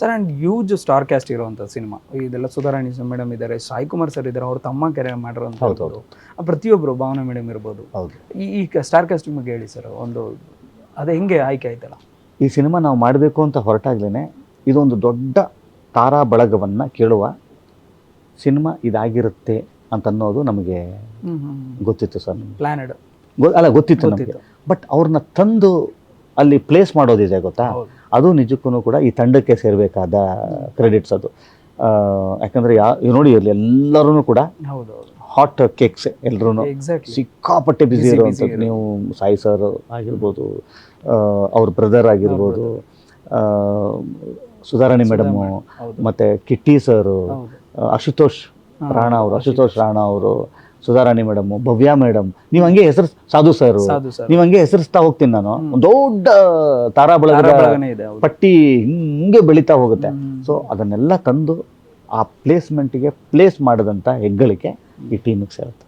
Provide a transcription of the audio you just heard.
Sir and huge star cast ಇರುವಂಥ cinema. ಇದೆಲ್ಲ Sudharani madam ಇದ್ದಾರೆ ಸಾಯಿ ಕುಮಾರ್ ಸರ್ ಇದ್ದಾರೆ ಅವ್ರ ತಮ್ಮ ಕೆರೆ ಹೌದು. ಪ್ರತಿಯೊಬ್ಬರು ಭಾವನಾ ಮೇಡಮ್ ಇರ್ಬೋದು. ಈ ಸ್ಟಾರ್ ಕ್ಯಾಸ್ಟ್ ಬಗ್ಗೆ ಹೇಳಿ ಸರ್ ಒಂದು ಅದೇ ಹೆಂಗೆ ಆಯ್ಕೆ ಆಯ್ತಲ್ಲ? ಈ ಸಿನಿಮಾ ನಾವು ಮಾಡಬೇಕು ಅಂತ ಹೊರಟಾಗ್ಲೇ ಇದೊಂದು ದೊಡ್ಡ ತಾರಾ ಬಳಗವನ್ನು ಕೇಳುವ ಸಿನಿಮಾ ಇದಾಗಿರುತ್ತೆ ಅಂತ ಅನ್ನೋದು ನಮಗೆ ಗೊತ್ತಿತ್ತು ಸರ್ ಪ್ಲಾನೆಡ್ ಅಲ್ಲ ಗೊತ್ತಿತ್ತು ನಮಗೆ. ಬಟ್ ಅವ್ರನ್ನ ತಂದು ಅಲ್ಲಿ ಪ್ಲೇಸ್ ಮಾಡೋದಿದೆ ಗೊತ್ತಾ. ಅದು ನಿಜಕ್ಕೂ ಕೂಡ ಈ ತಂಡಕ್ಕೆ ಸೇರಬೇಕಾದ ಕ್ರೆಡಿಟ್ಸ್ ಅದು. ಯಾಕಂದರೆ ಯಾ ನೋಡಿ ಇರಲಿ ಎಲ್ಲರೂ ಕೂಡ ಹೌದು ಹಾಟ್ ಕೇಕ್ಸ್ ಎಲ್ಲರೂ ಸಿಕ್ಕಾಪಟ್ಟೆ busy ಇರುವಂಥದ್ದು. ನೀವು ಸಾಯಿ ಸರ್ ಆಗಿರ್ಬೋದು ಅವ್ರ ಬ್ರದರ್ ಆಗಿರ್ಬೋದು ಸುಧಾರಾಣಿ ಮೇಡಮು ಮತ್ತೆ ಕಿಟ್ಟಿ ಸರು ಅಶುತೋಷ್ ರಾಣಾ ಅವರು ಅಶುತೋಷ್. ರಾಣಾ ಅವರು ಸುಧಾರಾಣಿ ಮೇಡಮ್ ಭವ್ಯ ಮೇಡಮ್ ನೀವು ಹಂಗೆ ಹೆಸರು ಸಾಧು ಸರ್. ನೀವು ಹಂಗೆ ಹೆಸರಿಸ್ತಾ ಹೋಗ್ತೀನಿ ನಾನು. ಒಂದು ದೊಡ್ಡ ತಾರಾ ಬಳಗದ ಇದೆ ಪಟ್ಟಿ ಹಿಂಗೆ ಬೆಳೀತಾ ಹೋಗುತ್ತೆ. ಸೊ ಅದನ್ನೆಲ್ಲ ತಂದು ಆ ಪ್ಲೇಸ್ಮೆಂಟ್ಗೆ ಪ್ಲೇಸ್ ಮಾಡಿದಂಥ ಹೆಗ್ಗಳಿಕೆ ಈ ಟೀಮಿಗೆ ಸೇರುತ್ತೆ.